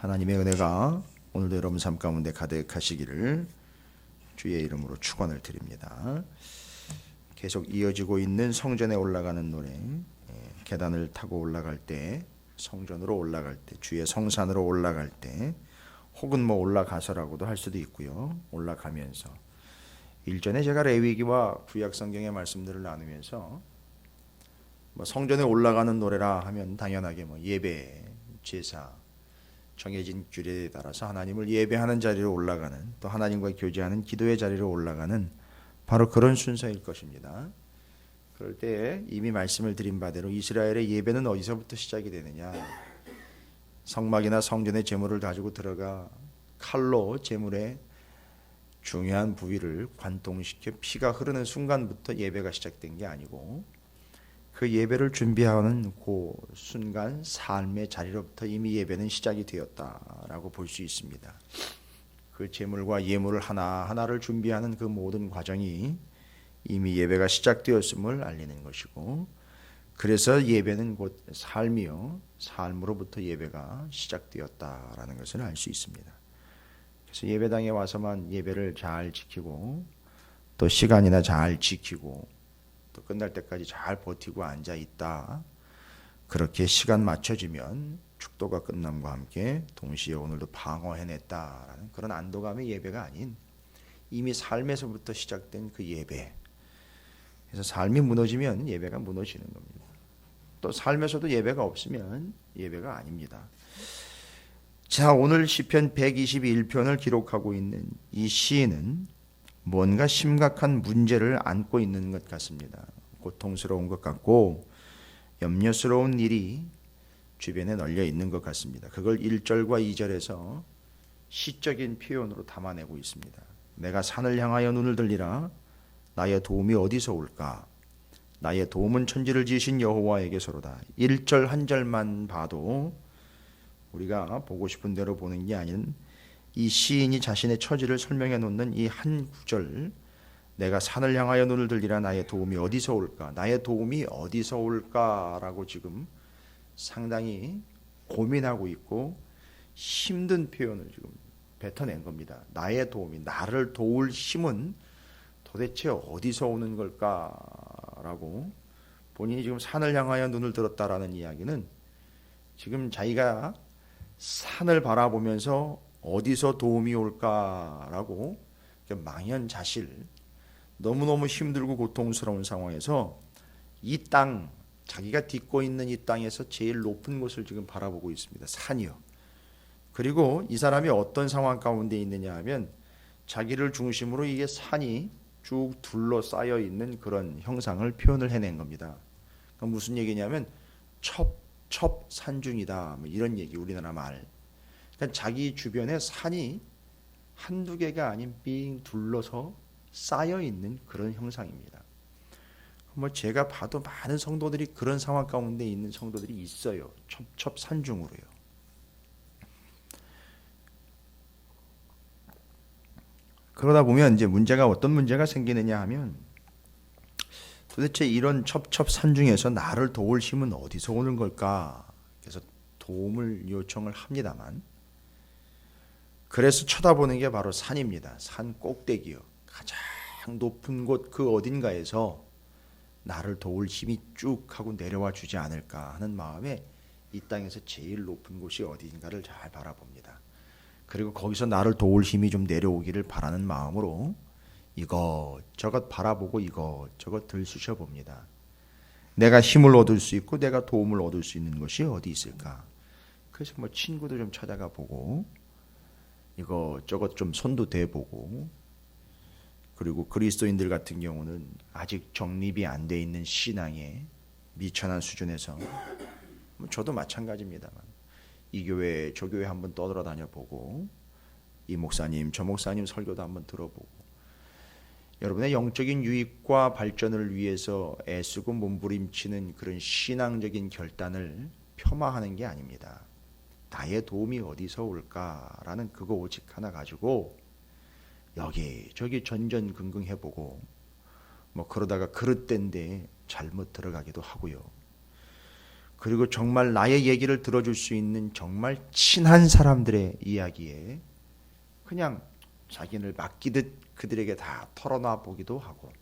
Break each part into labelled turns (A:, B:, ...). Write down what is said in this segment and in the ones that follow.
A: 하나님의 은혜가 오늘도 여러분 삶 가운데 가득하시기를 주의 이름으로 축원을 드립니다. 계속 이어지고 있는 성전에 올라가는 노래 예, 계단을 타고 올라갈 때 성전으로 올라갈 때 주의 성산으로 올라갈 때 혹은 뭐 올라가서라고도 할 수도 있고요. 올라가면서 일전에 제가 레위기와 구약 성경의 말씀들을 나누면서 뭐 성전에 올라가는 노래라 하면 당연하게 뭐 예배, 제사, 정해진 규례에 따라서 하나님을 예배하는 자리로 올라가는 또 하나님과 교제하는 기도의 자리로 올라가는 바로 그런 순서일 것입니다. 그럴 때 이미 말씀을 드린 바대로 이스라엘의 예배는 어디서부터 시작이 되느냐? 성막이나 성전의 제물을 가지고 들어가 칼로 제물의 중요한 부위를 관통시켜 피가 흐르는 순간부터 예배가 시작된 게 아니고 그 예배를 준비하는 그 순간 삶의 자리로부터 이미 예배는 시작이 되었다라고 볼 수 있습니다. 그 제물과 예물을 하나 하나를 준비하는 그 모든 과정이 이미 예배가 시작되었음을 알리는 것이고 그래서 예배는 곧 삶이요 삶으로부터 예배가 시작되었다라는 것을 알 수 있습니다. 그래서 예배당에 와서만 예배를 잘 지키고 또 시간이나 잘 지키고 또 끝날 때까지 잘 버티고 앉아 있다. 그렇게 시간 맞춰지면 축도가 끝남과 함께 동시에 오늘도 방어해냈다라는 그런 안도감의 예배가 아닌 이미 삶에서부터 시작된 그 예배. 그래서 삶이 무너지면 예배가 무너지는 겁니다. 또 삶에서도 예배가 없으면 예배가 아닙니다. 자, 오늘 시편 121편을 기록하고 있는 이 시인은 뭔가 심각한 문제를 안고 있는 것 같습니다. 고통스러운 것 같고 염려스러운 일이 주변에 널려 있는 것 같습니다. 그걸 1절과 2절에서 시적인 표현으로 담아내고 있습니다. 내가 산을 향하여 눈을 들리라 나의 도움이 어디서 올까? 나의 도움은 천지를 지으신 여호와에게서로다. 1절 한 절만 봐도 우리가 보고 싶은 대로 보는 게 아닌 이 시인이 자신의 처지를 설명해 놓는 이 한 구절 내가 산을 향하여 눈을 들리라 나의 도움이 어디서 올까? 나의 도움이 어디서 올까라고 지금 상당히 고민하고 있고 힘든 표현을 지금 뱉어낸 겁니다. 나의 도움이 나를 도울 힘은 도대체 어디서 오는 걸까라고 본인이 지금 산을 향하여 눈을 들었다라는 이야기는 지금 자기가 산을 바라보면서 어디서 도움이 올까라고 망연자실 너무너무 힘들고 고통스러운 상황에서 이 땅 자기가 딛고 있는 이 땅에서 제일 높은 곳을 지금 바라보고 있습니다. 산이요. 그리고 이 사람이 어떤 상황 가운데 있느냐 하면 자기를 중심으로 이게 산이 쭉 둘러싸여 있는 그런 형상을 표현을 해낸 겁니다. 그러니까 무슨 얘기냐면 첩, 첩 산중이다. 뭐 이런 얘기 우리나라 말. 자기 주변에 산이 한두 개가 아닌 삥 둘러서 쌓여 있는 그런 형상입니다. 뭐 제가 봐도 많은 성도들이 그런 상황 가운데 있는 성도들이 있어요. 첩첩 산중으로요. 그러다 보면 이제 문제가 어떤 문제가 생기느냐 하면 도대체 이런 첩첩 산 중에서 나를 도울 힘은 어디서 오는 걸까? 그래서 도움을 요청을 합니다만 그래서 쳐다보는 게 바로 산입니다. 산 꼭대기요. 가장 높은 곳 그 어딘가에서 나를 도울 힘이 쭉 하고 내려와 주지 않을까 하는 마음에 이 땅에서 제일 높은 곳이 어디인가를 잘 바라봅니다. 그리고 거기서 나를 도울 힘이 좀 내려오기를 바라는 마음으로 이것 저것 바라보고 이것 저것 들쑤셔 봅니다. 내가 힘을 얻을 수 있고 내가 도움을 얻을 수 있는 것이 어디 있을까? 그래서 뭐 친구도 좀 찾아가 보고 이거 저것 좀 손도 대보고 그리고 그리스도인들 같은 경우는 아직 정립이 안 돼 있는 신앙에 미천한 수준에서 뭐 저도 마찬가지입니다만 이 교회 저 교회 한번 떠돌아다녀 보고 이 목사님 저 목사님 설교도 한번 들어보고 여러분의 영적인 유익과 발전을 위해서 애쓰고 몸부림치는 그런 신앙적인 결단을 폄하하는 게 아닙니다. 나의 도움이 어디서 올까라는 그거 오직 하나 가지고 여기 저기 전전긍긍 해보고 뭐 그러다가 그릇된 데 잘못 들어가기도 하고요. 그리고 정말 나의 얘기를 들어줄 수 있는 정말 친한 사람들의 이야기에 그냥 자기를 맡기듯 그들에게 다 털어놔 보기도 하고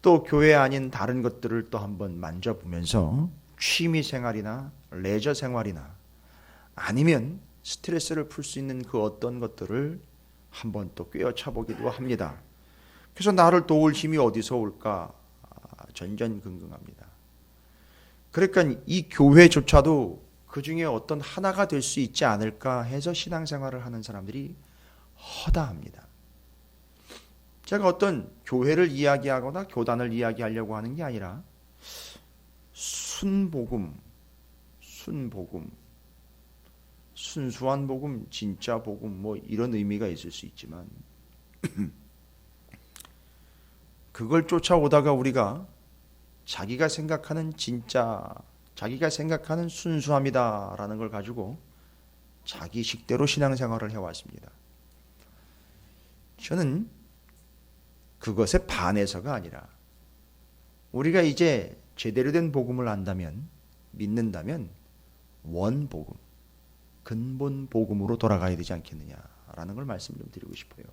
A: 또 교회 아닌 다른 것들을 또 한번 만져보면서 취미 생활이나 레저 생활이나 아니면 스트레스를 풀 수 있는 그 어떤 것들을 한번 또 꿰어차 보기도 합니다. 그래서 나를 도울 힘이 어디서 올까 아, 전전긍긍합니다. 그러니까 이 교회조차도 그 중에 어떤 하나가 될 수 있지 않을까 해서 신앙생활을 하는 사람들이 허다합니다. 제가 어떤 교회를 이야기하거나 교단을 이야기하려고 하는 게 아니라 순복음, 순복음, 순수한 복음, 진짜 복음 뭐 이런 의미가 있을 수 있지만 그걸 쫓아오다가 우리가 자기가 생각하는 진짜 자기가 생각하는 순수함이다라는 걸 가지고 자기 식대로 신앙생활을 해왔습니다. 저는 그것에 반해서가 아니라 우리가 이제 제대로 된 복음을 안다면 믿는다면 원 복음 근본 복음으로 돌아가야 되지 않겠느냐라는 걸 말씀 좀 드리고 싶어요.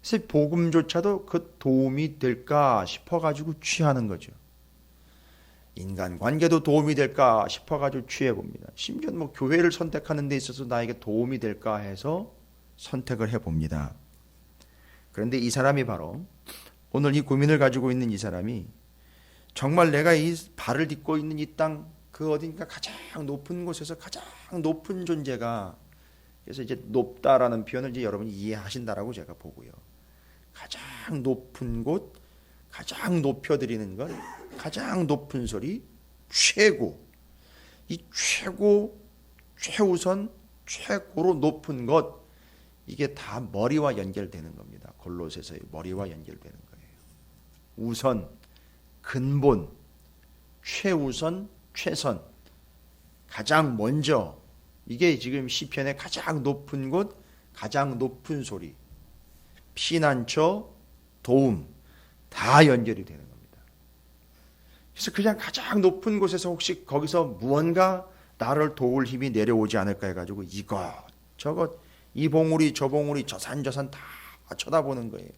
A: 그래서 복음조차도 그 도움이 될까 싶어가지고 취하는 거죠. 인간 관계도 도움이 될까 싶어가지고 취해 봅니다. 심지어 뭐 교회를 선택하는 데 있어서 나에게 도움이 될까 해서 선택을 해 봅니다. 그런데 이 사람이 바로 오늘 이 고민을 가지고 있는 이 사람이 정말 내가 이 발을 딛고 있는 이 땅 그 어딘가 가장 높은 곳에서 가장 높은 존재가 그래서 이제 높다라는 표현을 이제 여러분이 이해하신다라고 제가 보고요. 가장 높은 곳, 가장 높여드리는 것, 가장 높은 소리, 최고. 이 최고, 최우선, 최고로 높은 것, 이게 다 머리와 연결되는 겁니다. 골로새서의 머리와 연결되는 거예요. 우선, 근본, 최우선, 최선, 가장 먼저, 이게 지금 시편의 가장 높은 곳, 가장 높은 소리. 피난처, 도움 다 연결이 되는 겁니다. 그래서 그냥 가장 높은 곳에서 혹시 거기서 무언가 나를 도울 힘이 내려오지 않을까 해가지고 이것 저것 이 봉우리 저 봉우리 저 산 저 산 다 쳐다보는 거예요.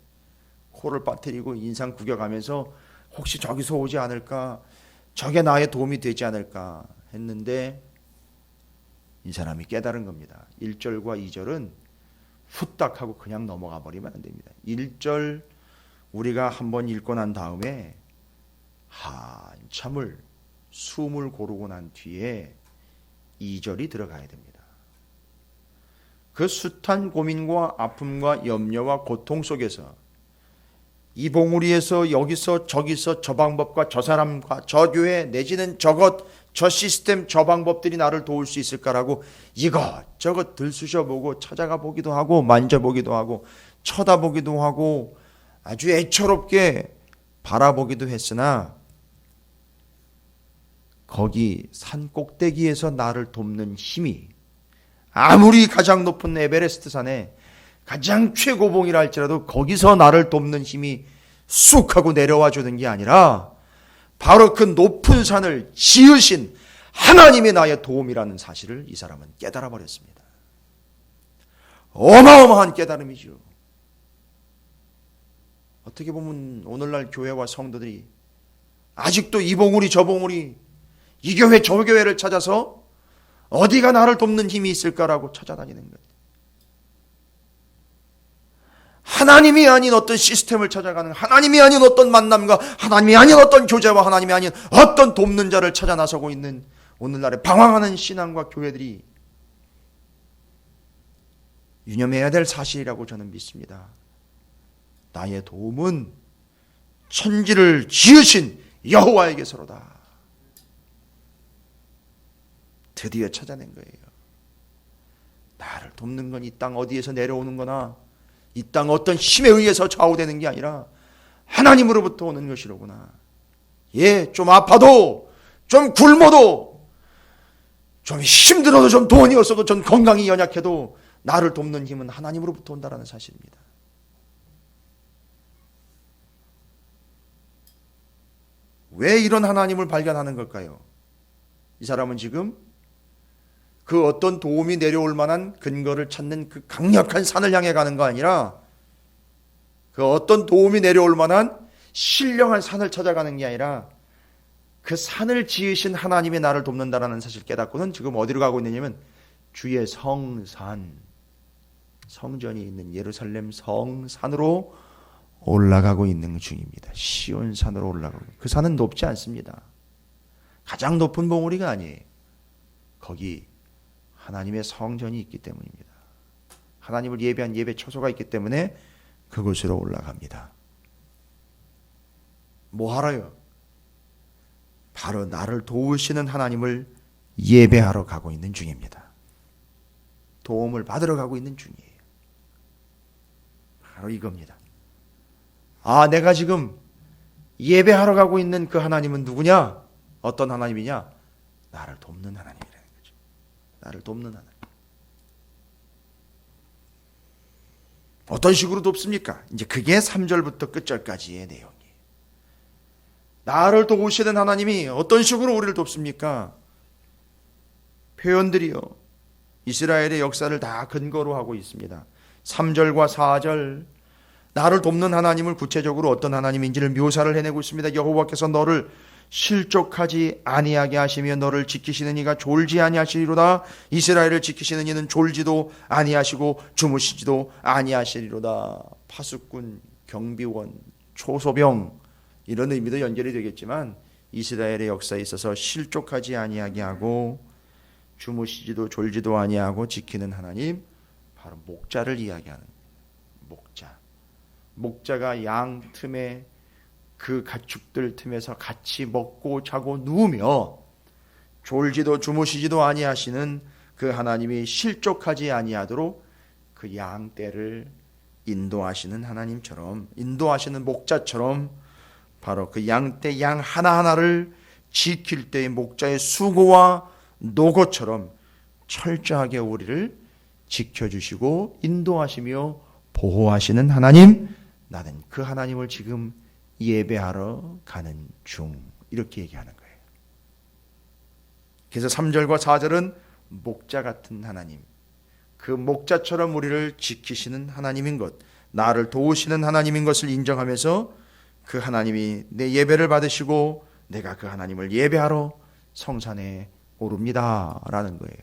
A: 코를 빠뜨리고 인상 구겨가면서 혹시 저기서 오지 않을까 저게 나의 도움이 되지 않을까 했는데 이 사람이 깨달은 겁니다. 1절과 2절은 후딱 하고 그냥 넘어가 버리면 안 됩니다. 1절 우리가 한번 읽고 난 다음에 한참을 숨을 고르고 난 뒤에 2절이 들어가야 됩니다. 그 숱한 고민과 아픔과 염려와 고통 속에서 이 봉우리에서 여기서 저기서 저 방법과 저 사람과 저 교회 내지는 저것 저 시스템 저 방법들이 나를 도울 수 있을까라고 이것 저것 들쑤셔 보고 찾아가 보기도 하고 만져보기도 하고 쳐다보기도 하고 아주 애처롭게 바라보기도 했으나 거기 산 꼭대기에서 나를 돕는 힘이 아무리 가장 높은 에베레스트 산에 가장 최고봉이라 할지라도 거기서 나를 돕는 힘이 쑥 하고 내려와 주는 게 아니라 바로 그 높은 산을 지으신 하나님이 나의 도움이라는 사실을 이 사람은 깨달아 버렸습니다. 어마어마한 깨달음이죠. 어떻게 보면 오늘날 교회와 성도들이 아직도 이 봉우리 저 봉우리 이 교회 저 교회를 찾아서 어디가 나를 돕는 힘이 있을까라고 찾아다니는 거예요. 하나님이 아닌 어떤 시스템을 찾아가는 하나님이 아닌 어떤 만남과 하나님이 아닌 어떤 교제와 하나님이 아닌 어떤 돕는 자를 찾아 나서고 있는 오늘날의 방황하는 신앙과 교회들이 유념해야 될 사실이라고 저는 믿습니다. 나의 도움은 천지를 지으신 여호와에게서로다. 드디어 찾아낸 거예요. 나를 돕는 건 이 땅 어디에서 내려오는 거나 이 땅 어떤 힘에 의해서 좌우되는 게 아니라 하나님으로부터 오는 것이로구나. 예, 좀 아파도, 좀 굶어도, 좀 힘들어도, 좀 돈이 없어도, 좀 건강이 연약해도 나를 돕는 힘은 하나님으로부터 온다라는 사실입니다. 왜 이런 하나님을 발견하는 걸까요? 이 사람은 지금 그 어떤 도움이 내려올 만한 근거를 찾는 그 강력한 산을 향해 가는 거 아니라 그 어떤 도움이 내려올 만한 신령한 산을 찾아가는 게 아니라 그 산을 지으신 하나님이 나를 돕는다라는 사실 깨닫고는 지금 어디로 가고 있느냐면 주의 성산 성전이 있는 예루살렘 성산으로 올라가고 있는 중입니다. 시온 산으로 올라가고 그 산은 높지 않습니다. 가장 높은 봉우리가 아니에요. 거기 하나님의 성전이 있기 때문입니다. 하나님을 예배한 예배 처소가 있기 때문에 그곳으로 올라갑니다. 뭐 하러요? 바로 나를 도우시는 하나님을 예배하러 가고 있는 중입니다. 도움을 받으러 가고 있는 중이에요. 바로 이겁니다. 아, 내가 지금 예배하러 가고 있는 그 하나님은 누구냐? 어떤 하나님이냐? 나를 돕는 거죠. 나를 돕는 하나님. 어떤 식으로 돕습니까? 이제 그게 3절부터 끝절까지의 내용이에요. 나를 도우시는 하나님이 어떤 식으로 우리를 돕습니까? 표현들이요. 이스라엘의 역사를 다 근거로 하고 있습니다. 3절과 4절 나를 돕는 하나님을 구체적으로 어떤 하나님인지를 묘사를 해내고 있습니다. 여호와께서 너를 실족하지 아니하게 하시며 너를 지키시는 이가 졸지 아니하시리로다. 이스라엘을 지키시는 이는 졸지도 아니하시고 주무시지도 아니하시리로다. 파수꾼, 경비원, 초소병 이런 의미도 연결이 되겠지만 이스라엘의 역사에 있어서 실족하지 아니하게 하고 주무시지도 졸지도 아니하고 지키는 하나님 바로 목자를 이야기하는 목자. 목자가 양 틈에 그 가축들 틈에서 같이 먹고 자고 누우며 졸지도 주무시지도 아니하시는 그 하나님이 실족하지 아니하도록 그 양떼를 인도하시는 하나님처럼 인도하시는 목자처럼 바로 그 양떼 양 하나하나를 지킬 때의 목자의 수고와 노고처럼 철저하게 우리를 지켜주시고 인도하시며 보호하시는 하나님 나는 그 하나님을 지금 예배하러 가는 중 이렇게 얘기하는 거예요. 그래서 3절과 4절은 목자 같은 하나님 그 목자처럼 우리를 지키시는 하나님인 것 나를 도우시는 하나님인 것을 인정하면서 그 하나님이 내 예배를 받으시고 내가 그 하나님을 예배하러 성산에 오릅니다라는 거예요.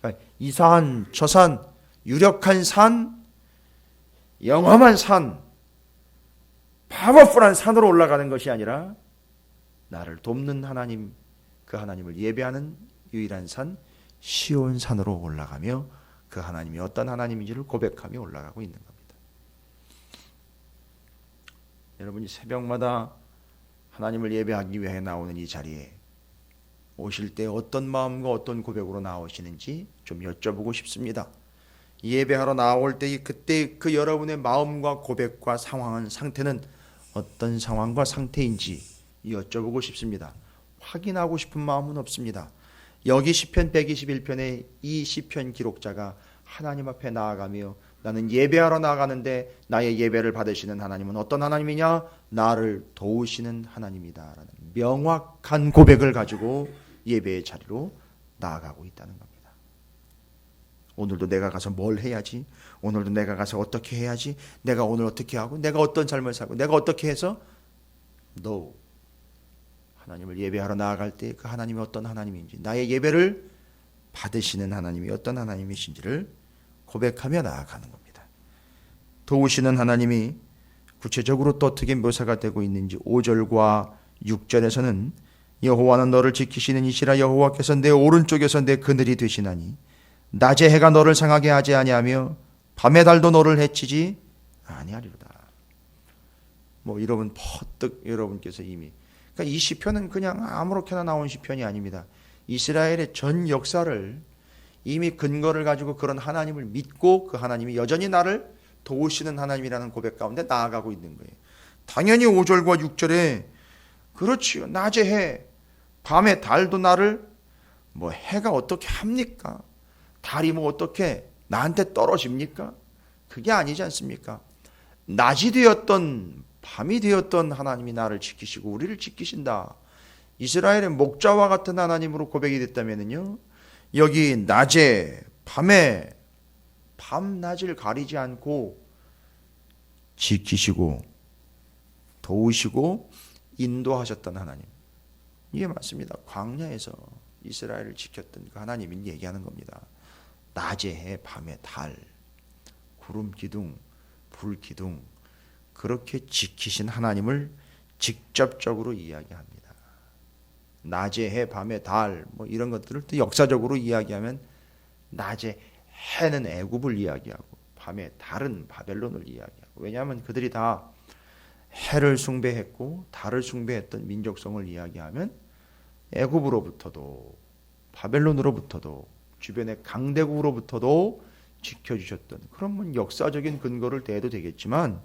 A: 그러니까 이 산, 저 산, 유력한 산, 영험한 산, 파워풀한 산으로 올라가는 것이 아니라 나를 돕는 하나님, 그 하나님을 예배하는 유일한 산, 시온 산으로 올라가며 그 하나님이 어떤 하나님인지를 고백하며 올라가고 있는 겁니다. 여러분이 새벽마다 하나님을 예배하기 위해 나오는 이 자리에 오실 때 어떤 마음과 어떤 고백으로 나오시는지 좀 여쭤보고 싶습니다. 예배하러 나올 때 그때 그 여러분의 마음과 고백과 상황은 상태는 어떤 상황과 상태인지 여쭤보고 싶습니다. 확인하고 싶은 마음은 없습니다. 여기 시편 121편의 이 시편 기록자가 하나님 앞에 나아가며 나는 예배하러 나가는데 나의 예배를 받으시는 하나님은 어떤 하나님이냐? 나를 도우시는 하나님이다 라는 명확한 고백을 가지고 예배의 자리로 나아가고 있다는 겁니다. 오늘도 내가 가서 뭘 해야지? 오늘도 내가 가서 어떻게 해야지? 내가 오늘 어떻게 하고 내가 어떤 삶을 살고 내가 어떻게 해서 no. 하나님을 예배하러 나아갈 때 그 하나님이 어떤 하나님인지 나의 예배를 받으시는 하나님이 어떤 하나님이신지를 고백하며 나아가는 겁니다. 도우시는 하나님이 구체적으로 또 어떻게 묘사가 되고 있는지 5절과 6절에서는 여호와는 너를 지키시는 이시라 여호와께서 내 오른쪽에서 내 그늘이 되시나니 낮에 해가 너를 상하게 하지 아니하며 밤의 달도 너를 해치지 아니하리로다. 뭐 여러분 퍼뜩 여러분께서 이미 그러니까 이 시편은 그냥 아무렇게나 나온 시편이 아닙니다. 이스라엘의 전 역사를 이미 근거를 가지고 그런 하나님을 믿고 그 하나님이 여전히 나를 도우시는 하나님이라는 고백 가운데 나아가고 있는 거예요. 당연히 5절과 6절에 그렇지요. 낮에 해, 밤에 달도 나를 뭐 해가 어떻게 합니까? 달이 뭐 어떻게 나한테 떨어집니까? 그게 아니지 않습니까? 낮이 되었던 밤이 되었던 하나님이 나를 지키시고 우리를 지키신다. 이스라엘의 목자와 같은 하나님으로 고백이 됐다면요. 여기 낮에 밤에 밤낮을 가리지 않고 지키시고 도우시고 인도하셨던 하나님. 이게 맞습니다. 광야에서 이스라엘을 지켰던 그 하나님이 얘기하는 겁니다. 낮에 해, 밤에 달, 구름 기둥, 불 기둥. 그렇게 지키신 하나님을 직접적으로 이야기합니다. 낮에 해, 밤에 달, 뭐 이런 것들을 또 역사적으로 이야기하면 낮에 해는 애굽을 이야기하고 밤에 달은 바벨론을 이야기하고. 왜냐하면 그들이 다 해를 숭배했고 달을 숭배했던 민족성을 이야기하면 애굽으로부터도 바벨론으로부터도 주변의 강대국으로부터도 지켜주셨던 그런 역사적인 근거를 대도 되겠지만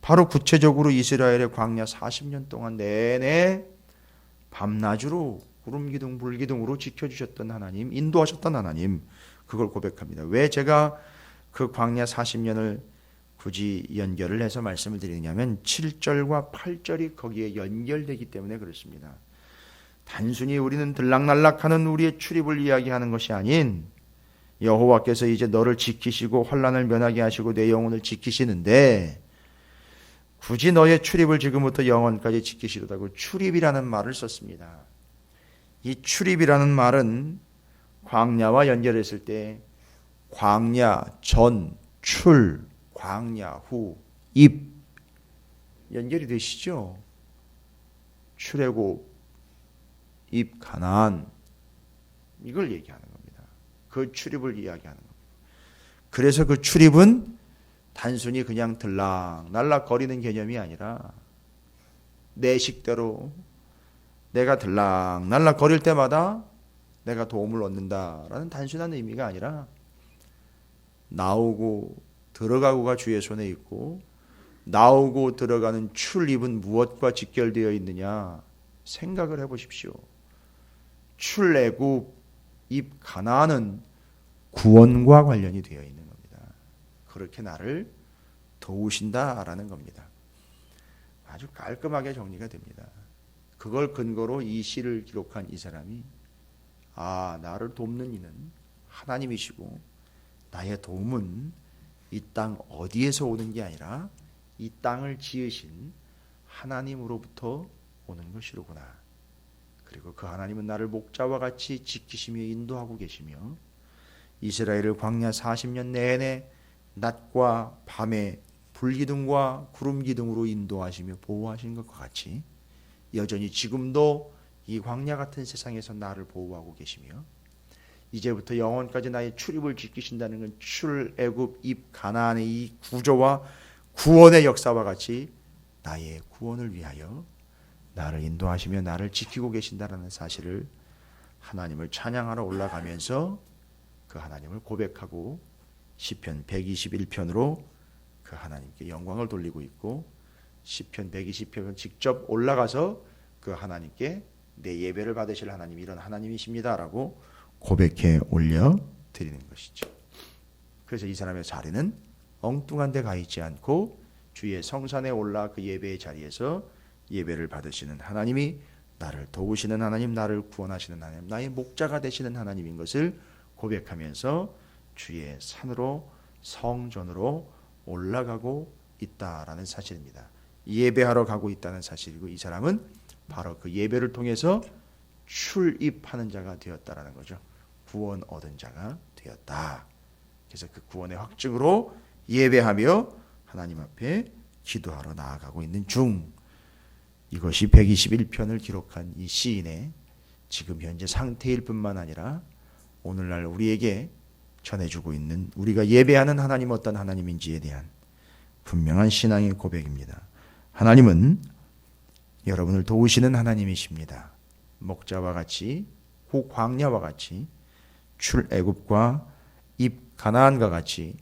A: 바로 구체적으로 이스라엘의 광야 40년 동안 내내 밤낮으로 구름 기둥 불 기둥으로 지켜주셨던 하나님 인도하셨던 하나님 그걸 고백합니다. 왜 제가 그 광야 40년을 굳이 연결을 해서 말씀을 드리냐면 7절과 8절이 거기에 연결되기 때문에 그렇습니다. 단순히 우리는 들락날락하는 우리의 출입을 이야기하는 것이 아닌 여호와께서 이제 너를 지키시고 환란을 면하게 하시고 내 영혼을 지키시는데 굳이 너의 출입을 지금부터 영원까지 지키시려다고 출입이라는 말을 썼습니다. 이 출입이라는 말은 광야와 연결했을 때 광야 전, 출, 광야 후, 입 연결이 되시죠? 출애굽, 입 가나안 이걸 얘기하는 겁니다. 그 출입을 이야기하는 겁니다. 그래서 그 출입은 단순히 그냥 들락 날락 거리는 개념이 아니라 내 식대로 내가 들락 날락 거릴 때마다 내가 도움을 얻는다라는 단순한 의미가 아니라 나오고 들어가고가 주의 손에 있고 나오고 들어가는 출입은 무엇과 직결되어 있느냐 생각을 해보십시오. 출애굽 입 가나안은 구원과 관련이 되어 있는 겁니다. 그렇게 나를 도우신다라는 겁니다. 아주 깔끔하게 정리가 됩니다. 그걸 근거로 이 시를 기록한 이 사람이 아 나를 돕는 이는 하나님이시고 나의 도움은 이 땅 어디에서 오는 게 아니라 이 땅을 지으신 하나님으로부터 오는 것이로구나. 그리고 그 하나님은 나를 목자와 같이 지키시며 인도하고 계시며 이스라엘을 광야 40년 내내 낮과 밤에 불기둥과 구름기둥으로 인도하시며 보호하신 것과 같이 여전히 지금도 이 광야 같은 세상에서 나를 보호하고 계시며 이제부터 영원까지 나의 출입을 지키신다는 건 출애굽 입 가나안의 이 구조와 구원의 역사와 같이 나의 구원을 위하여 나를 인도하시며 나를 지키고 계신다라는 사실을 하나님을 찬양하러 올라가면서 그 하나님을 고백하고 시편 121편으로 그 하나님께 영광을 돌리고 있고 시편 120편 직접 올라가서 그 하나님께 내 예배를 받으실 하나님 이런 하나님이십니다라고 고백해 올려 드리는 것이죠. 그래서 이 사람의 자리는 엉뚱한 데 가 있지 않고 주의 성산에 올라 그 예배의 자리에서 예배를 받으시는 하나님이 나를 도우시는 하나님, 나를 구원하시는 하나님, 나의 목자가 되시는 하나님인 것을 고백하면서 주의 산으로 성전으로 올라가고 있다라는 사실입니다. 예배하러 가고 있다는 사실이고 이 사람은 바로 그 예배를 통해서 출입하는 자가 되었다라는 거죠. 구원 얻은 자가 되었다. 그래서 그 구원의 확증으로 예배하며 하나님 앞에 기도하러 나아가고 있는 중 이것이 121편을 기록한 이 시인의 지금 현재 상태일 뿐만 아니라 오늘날 우리에게 전해주고 있는 우리가 예배하는 하나님 어떤 하나님인지에 대한 분명한 신앙의 고백입니다. 하나님은 여러분을 도우시는 하나님이십니다. 목자와 같이 후 광야와 같이 출애굽과 입 가나안과 같이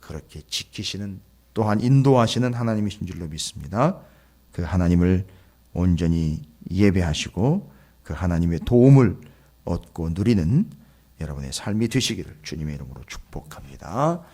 A: 그렇게 지키시는 또한 인도하시는 하나님이신 줄로 믿습니다. 그 하나님을 온전히 예배하시고 그 하나님의 도움을 얻고 누리는 여러분의 삶이 되시기를 주님의 이름으로 축복합니다.